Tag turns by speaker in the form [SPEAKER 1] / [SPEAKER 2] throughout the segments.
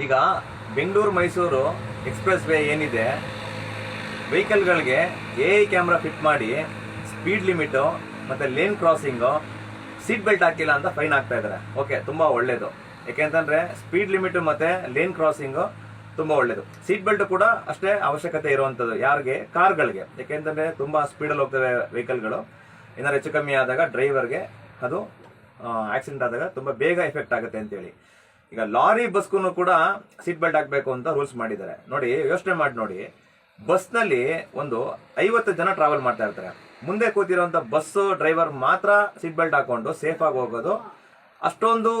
[SPEAKER 1] ಈಗ Bengaluru Mysuru express way ಏನಿದೆ? ವೆಹಿಕಲ್ಗಳಿಗೆ ಎ ಐ ಕ್ಯಾಮ್ರಾ ಫಿಟ್ ಮಾಡಿ, ಸ್ಪೀಡ್ ಲಿಮಿಟು ಮತ್ತು ಲೇನ್ ಕ್ರಾಸಿಂಗು, ಸೀಟ್ ಬೆಲ್ಟ್ ಹಾಕಿಲ್ಲ ಅಂತ ಫೈನ್ ಆಗ್ತಾ ಇದ್ದಾರೆ. ಓಕೆ, ತುಂಬ ಒಳ್ಳೇದು. ಯಾಕೆಂತಂದರೆ ಸ್ಪೀಡ್ ಲಿಮಿಟು ಮತ್ತು ಲೇನ್ ಕ್ರಾಸಿಂಗು ತುಂಬ ಒಳ್ಳೆಯದು ಸೀಟ್ ಬೆಲ್ಟ್ ಕೂಡ ಅಷ್ಟೇ ಅವಶ್ಯಕತೆ ಇರುವಂಥದ್ದು ಯಾರಿಗೆ? ಕಾರ್ಗಳಿಗೆ. ಯಾಕೆಂತಂದ್ರೆ ತುಂಬ ಸ್ಪೀಡಲ್ಲಿ ಹೋಗ್ತವೆ ವೆಹಿಕಲ್ಗಳು. ಏನಾದ್ರು ಹೆಚ್ಚು ಕಮ್ಮಿ ಆದಾಗ ಡ್ರೈವರ್ಗೆ ಅದು ಆಕ್ಸಿಡೆಂಟ್ ಆದಾಗ ತುಂಬ ಬೇಗ ಎಫೆಕ್ಟ್ ಆಗುತ್ತೆ ಅಂತೇಳಿ. ಈಗ ಲಾರಿ ಬಸ್ಗೂ ಕೂಡ ಸೀಟ್ ಬೆಲ್ಟ್ ಹಾಕಬೇಕು ಅಂತ ರೂಲ್ಸ್ ಮಾಡಿದ್ದಾರೆ. ನೋಡಿ, ಯೋಚನೆ ಮಾಡಿ ನೋಡಿ. ಬಸ್ನಲ್ಲಿ ಒಂದು ಐವತ್ತು ಜನ ಟ್ರಾವೆಲ್ ಮಾಡ್ತಾ ಇರ್ತಾರೆ. ಮುಂದೆ ಕೂತಿರುವಂತ ಬಸ್ ಡ್ರೈವರ್ ಮಾತ್ರ ಸೀಟ್ ಬೆಲ್ಟ್ ಹಾಕೊಂಡು ಸೇಫ್ ಆಗಿ ಹೋಗೋದು. ಅಷ್ಟೊಂದು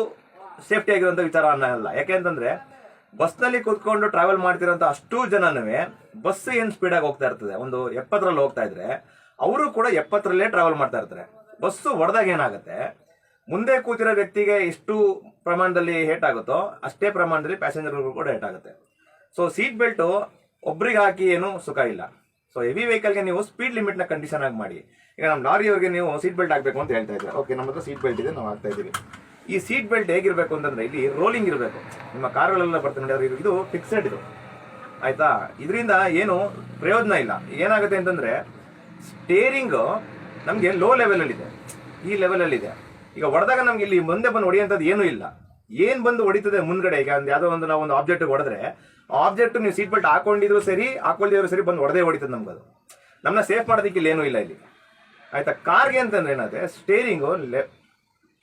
[SPEAKER 1] ಸೇಫ್ಟಿ ಆಗಿರುವಂತ ವಿಚಾರ ಅಲ್ಲ. ಯಾಕೆಂತಂದ್ರೆ ಬಸ್ನಲ್ಲಿ ಕೂತ್ಕೊಂಡು ಟ್ರಾವೆಲ್ ಮಾಡ್ತಿರೋಂಥ ಅಷ್ಟು ಜನನೂ ಬಸ್ ಏನ್ ಸ್ಪೀಡ್ ಆಗಿ ಹೋಗ್ತಾ ಇರ್ತದೆ? ಒಂದು ಎಪ್ಪತ್ತರಲ್ಲಿ ಹೋಗ್ತಾ ಇದ್ರೆ, ಅವರು ಕೂಡ ಎಪ್ಪತ್ತರಲ್ಲೇ ಟ್ರಾವೆಲ್ ಮಾಡ್ತಾ ಇರ್ತಾರೆ. ಬಸ್ಸು ಹೊಡೆದಾಗ ಏನಾಗುತ್ತೆ? ಮುಂದೆ ಕೂತಿರೋ ವ್ಯಕ್ತಿಗೆ ಎಷ್ಟು ಪ್ರಮಾಣದಲ್ಲಿ ಹೇಟ್ ಆಗುತ್ತೋ, ಅಷ್ಟೇ ಪ್ರಮಾಣದಲ್ಲಿ ಪ್ಯಾಸೆಂಜರ್ಗಳು ಕೂಡ ಹೇಟ್ ಆಗುತ್ತೆ. ಸೊ ಸೀಟ್ ಬೆಲ್ಟು ಒಬ್ರಿಗೆ ಹಾಕಿ ಏನು ಸುಖ ಇಲ್ಲ. ಸೊ ಹೆವಿ ವೆಹಿಕಲ್ಗೆ ನೀವು ಸ್ಪೀಡ್ ಲಿಮಿಟ್ನ ಕಂಡೀಷನ್ ಆಗಿ ಮಾಡಿ. ಈಗ ನಮ್ಮ ಲಾರಿಯವ್ರಿಗೆ ನೀವು ಸೀಟ್ ಬೆಲ್ಟ್ ಹಾಕಬೇಕು ಅಂತ ಹೇಳ್ತಾ ಇದ್ದೀವಿ ಓಕೆ ನಮ್ಮ ಹತ್ರ ಸೀಟ್ ಬೆಲ್ಟ್ ಇದೆ, ನಾವು ಹಾಕ್ತಾ ಇದ್ದೀವಿ. ಈ ಸೀಟ್ ಬೆಲ್ಟ್ ಹೇಗಿರಬೇಕು ಅಂತಂದ್ರೆ, ಇಲ್ಲಿ ರೋಲಿಂಗ್ ಇರಬೇಕು. ನಿಮ್ಮ ಕಾರ್ಗಳೆಲ್ಲ ಬರ್ತಾ ಇದು- ಫಿಕ್ಸೆಡ್ ಇದು. ಆಯಿತಾ? ಇದರಿಂದ ಏನು ಪ್ರಯೋಜನ ಇಲ್ಲ. ಏನಾಗುತ್ತೆ ಅಂತಂದ್ರೆ ಸ್ಟೇರಿಂಗು ನಮಗೆ ಲೋ ಲೆವೆಲಲ್ಲಿದೆ ಈ ಲೆವೆಲಲ್ಲಿ ಇದೆ ಈಗ ಹೊಡೆದಾಗ ನಮ್ಗೆ ಇಲ್ಲಿ ಮುಂದೆ ಬಂದು ಹೊಡೆಯುವಂಥದ್ದು ಏನೂ ಇಲ್ಲ. ಏನ್ ಬಂದು ಹೊಡಿತದೆ ಮುಂದ್ಗಡೆ, ಈಗ ಒಂದು ಯಾವುದೋ ಒಂದು ನಾವು ಒಂದು ಆಬ್ಜೆಕ್ಟ್ ಹೊಡೆದ್ರೆ ಆಬ್ಜೆಕ್ಟ್ ನೀವು ಸೀಟ್ ಬೆಲ್ಟ್ ಹಾಕೊಂಡಿದ್ರು ಸರಿ ಹಾಕೊಂಡಿದ್ರು ಸರಿ ಬಂದು ಹೊಡೆದೇ ಹೊಡಿತದೆ ಅದು ನಮ್ಮನ್ನ ಸೇಫ್ ಮಾಡೋದಕ್ಕೆ ಇಲ್ಲಿ ಏನೂ ಇಲ್ಲ ಇಲ್ಲಿ. ಆಯ್ತಾ ಕಾರ್ಗೆ ಅಂತಂದ್ರೆ ಏನಾದ್ರೆ ಸ್ಟೇರಿಂಗು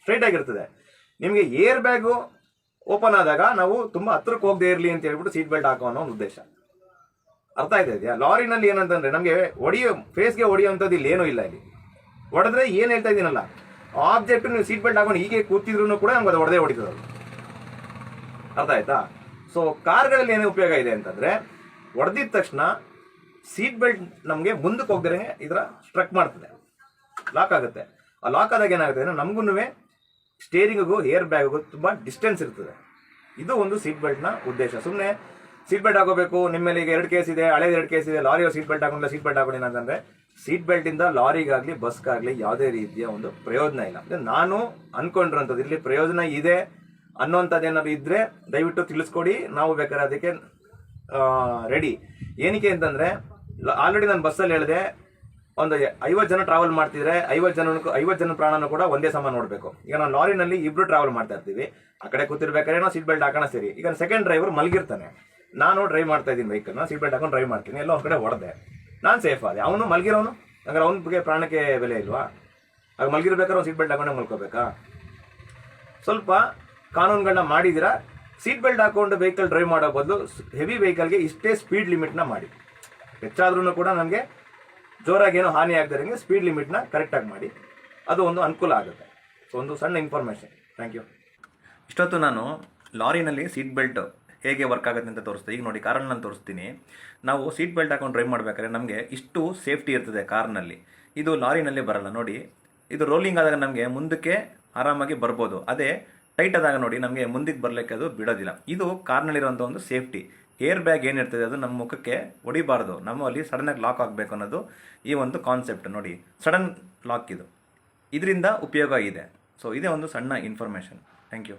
[SPEAKER 1] ಸ್ಟ್ರೈಟ್ ಆಗಿರ್ತದೆ. ನಿಮಗೆ ಏರ್ ಬ್ಯಾಗು ಓಪನ್ ಆದಾಗ ನಾವು ತುಂಬಾ ಹತ್ರಕ್ಕೆ ಹೋಗದೆ ಇರಲಿ ಅಂತ ಹೇಳ್ಬಿಟ್ಟು ಸೀಟ್ ಬೆಲ್ಟ್ ಹಾಕೋ ಅನ್ನೋ ಉದ್ದೇಶ. ಅರ್ಥ ಆಯ್ತಾ ಇದೆಯಾ? ಲಾರಿನಲ್ಲಿ ಏನಂತಂದ್ರೆ ನಮಗೆ ಹೊಡಿಯೋ ಫೇಸ್ಗೆ ಹೊಡಿಯೋಂಥದ್ದು ಇಲ್ಲಿ ಏನೂ ಇಲ್ಲ ಇಲ್ಲಿ. ಹೊಡೆದ್ರೆ ಏನು ಹೇಳ್ತಾ ಇದ್ದೀನಲ್ಲ ಆಬ್ಜೆಕ್ಟ್ ನೀವು ಸೀಟ್ ಬೆಲ್ಟ್ ಹಾಕೊಂಡು ಹೀಗೆ ಕೂತಿದ್ರು ಕೂಡ ನಮ್ಗೆ ಅದು ಹೊಡೆದೇ ಹೊಡಿತದ ಅರ್ಥ ಆಯ್ತಾ? ಸೊ ಕಾರ್ಗಳಲ್ಲಿ ಏನೇ ಉಪಯೋಗ ಇದೆ ಅಂತಂದ್ರೆ ಹೊಡೆದಿದ ತಕ್ಷಣ ಸೀಟ್ ಬೆಲ್ಟ್ ನಮಗೆ ಮುಂದಕ್ಕೆ ಹೋಗ್ದರೆ ಇದರ ಸ್ಟ್ರಕ್ ಮಾಡ್ತದೆ. ಲಾಕ್ ಆಗುತ್ತೆ. ಆ ಲಾಕ್ ಆದಾಗ ಏನಾಗುತ್ತೆ ಅಂದ್ರೆ ನಮಗೂ ಸ್ಟೇರಿಂಗಿಗೂ ಏರ್ ಬ್ಯಾಗ್ಗೂ ತುಂಬ ಡಿಸ್ಟೆನ್ಸ್ ಇರ್ತದೆ. ಇದು ಒಂದು ಸೀಟ್ ಬೆಲ್ಟ್ನ ಉದ್ದೇಶ. ಸುಮ್ಮನೆ ಸೀಟ್ ಬೆಲ್ಟ್ ಹಾಕೋಬೇಕು, ನಿಮ್ಮಲ್ಲಿ ಈಗ ಎರಡು ಕೇಸ್ ಇದೆ, ಹಳೇದು ಎರಡು ಕೇಸ್ ಇದೆ, ಲಾರಿಯವ್ರು ಸೀಟ್ ಬೆಲ್ಟ್ ಹಾಕೊಂಡಿಲ್ಲ ಸೀಟ್ ಬೆಲ್ಟ್ ಹಾಕೊಂಡಿಲ್ಲ ಅಂತಂದ್ರೆ ಸೀಟ್ ಬೆಲ್ಟಿಂದ ಲಾರಿಗಾಗಲಿ, ಬಸ್ಗಾಗಲಿ ಯಾವುದೇ ರೀತಿಯ ಒಂದು ಪ್ರಯೋಜನ ಇಲ್ಲ. ನಾನು ಅಂದ್ಕೊಂಡಿರೋಂಥದ್ದು ಇಲ್ಲಿ ಪ್ರಯೋಜನ ಇದೆ ಅನ್ನೋಂಥದ್ದು ಏನಾದ್ರು ಇದ್ರೆ ದಯವಿಟ್ಟು ತಿಳಿಸ್ಕೊಡಿ, ನಾವು ಬೇಕಾದ್ರೆ ಅದಕ್ಕೆ ರೆಡಿ ಏನಕ್ಕೆ ಅಂತಂದ್ರೆ ಆಲ್ರೆಡಿ ನಾನು ಬಸ್ಸಲ್ಲಿ ಹೇಳಿದೆ, ಒಂದು ಐವತ್ತು ಜನ ಟ್ರಾವೆಲ್ ಮಾಡ್ತಿದ್ರೆ ಐವತ್ತು ಜನ ಐವತ್ತು ಜನ ಪ್ರಾಣನೂ ಕೂಡ ಒಂದೇ ಸಮ ನೋಡಬೇಕು. ಈಗ ನಾವು ಲಾರಿನಲ್ಲಿ ಇಬ್ರು ಟ್ರಾವೆಲ್ ಮಾಡ್ತಾ ಇರ್ತೀವಿ. ಆ ಕಡೆ ಕೂತಿರ್ಬೇಕಾದ್ರೆ ಸೀಟ್ ಬೆಲ್ಟ್ ಹಾಕೋಣ ಸರಿ. ಈಗ ಸೆಕೆಂಡ್ ಡ್ರೈವರ್ ಮಲಗಿರ್ತಾನೆ. ನಾನು ಡ್ರೈವ್ ಮಾಡ್ತಾ ಇದ್ದೀನಿ ವೆಹಿಕಲ್ನ ಸೀಟ್ ಬೆಲ್ಟ್ ಹಾಕೊಂಡು ಡ್ರೈವ್ ಮಾಡ್ತೀನಿ. ಎಲ್ಲ ಒಂದು ಕಡೆ ಹೊಡೆದೆ ನಾನು ಸೇಫ್ ಆದೆ. ಅವನು ಮಲಗಿರೋನು? ಹಂಗಾರೆ ಅವನ ಬಗ್ಗೆ ಪ್ರಾಣಕ್ಕೆ ಬೆಲೆ ಇಲ್ವಾ? ಆಗ ಮಲಗಿರ್ಬೇಕಾದ್ರೆ ಅವ್ನು ಸೀಟ್ ಬೆಲ್ಟ್ ಹಾಕೊಂಡೆ ಮಲ್ಕೋಬೇಕಾ? ಸ್ವಲ್ಪ ಕಾನೂನುಗಳನ್ನ ಮಾಡಿದಿರಾ? ಸೀಟ್ ಬೆಲ್ಟ್ ಹಾಕೊಂಡು ವೆಹಿಕಲ್ ಡ್ರೈವ್ ಮಾಡೋ ಬದಲು ಹೆವಿ ವೆಹಿಕಲ್ಗೆ ಇಷ್ಟೇ ಸ್ಪೀಡ್ ಲಿಮಿಟ್ನ ಮಾಡಿ. ಹೆಚ್ಚಾದ್ರೂ ಕೂಡ ನಮಗೆ ಜೋರಾಗಿ ಏನೋ ಹಾನಿ ಆಗದಿರಂಗೆ ಸ್ಪೀಡ್ ಲಿಮಿಟ್ನ ಕರೆಕ್ಟಾಗಿ ಮಾಡಿ. ಅದು ಒಂದು ಅನುಕೂಲ ಆಗುತ್ತೆ. ಸೊ ಒಂದು ಸಣ್ಣ ಇನ್ಫಾರ್ಮೇಷನ್ ಥ್ಯಾಂಕ್ ಯು ಇಷ್ಟೊತ್ತು ನಾನು ಲಾರಿನಲ್ಲಿ ಸೀಟ್ ಬೆಲ್ಟ್ ಹೇಗೆ ವರ್ಕ್ ಆಗುತ್ತೆ ಅಂತ ತೋರಿಸ್ತೀನಿ ಈಗ ನೋಡಿ ಕಾರಲ್ಲಿ ನಾನು ತೋರಿಸ್ತೀನಿ. ನಾವು ಸೀಟ್ ಬೆಲ್ಟ್ ಹಾಕೊಂಡು ಡ್ರೈವ್ ಮಾಡಬೇಕಾದ್ರೆ ನಮಗೆ ಇಷ್ಟು ಸೇಫ್ಟಿ ಇರ್ತದೆ ಕಾರ್ನಲ್ಲಿ. ಇದು ಲಾರಿನಲ್ಲಿ ಬರಲ್ಲ, ನೋಡಿ. ಇದು ರೋಲಿಂಗ್ ಆದಾಗ ನಮಗೆ ಮುಂದಕ್ಕೆ ಆರಾಮಾಗಿ ಬರ್ಬೋದು. ಅದೇ ಟೈಟ್ ಆದಾಗ ನೋಡಿ, ನಮಗೆ ಮುಂದಕ್ಕೆ ಬರಲಿಕ್ಕೆ ಅದು ಬಿಡೋದಿಲ್ಲ. ಇದು ಕಾರ್ನಲ್ಲಿರುವಂಥ ಒಂದು ಸೇಫ್ಟಿ ಏರ್ ಬ್ಯಾಗ್ ಏನಿರ್ತದೆ ಅದು ನಮ್ಮ ಮುಖಕ್ಕೆ ಹೊಡಿಬಾರ್ದು. ನಮ್ಮಲ್ಲಿ ಸಡನ್ನಾಗಿ ಲಾಕ್ ಆಗಬೇಕು ಅನ್ನೋದು ಈ ಒಂದು ಕಾನ್ಸೆಪ್ಟ್ ನೋಡಿ. ಸಡನ್ ಲಾಕ್ ಇದು. ಇದರಿಂದ ಉಪಯೋಗ ಇದೆ. ಸೊ ಇದೇ ಒಂದು ಸಣ್ಣ ಇನ್ಫಾರ್ಮೇಷನ್ ಥ್ಯಾಂಕ್ ಯು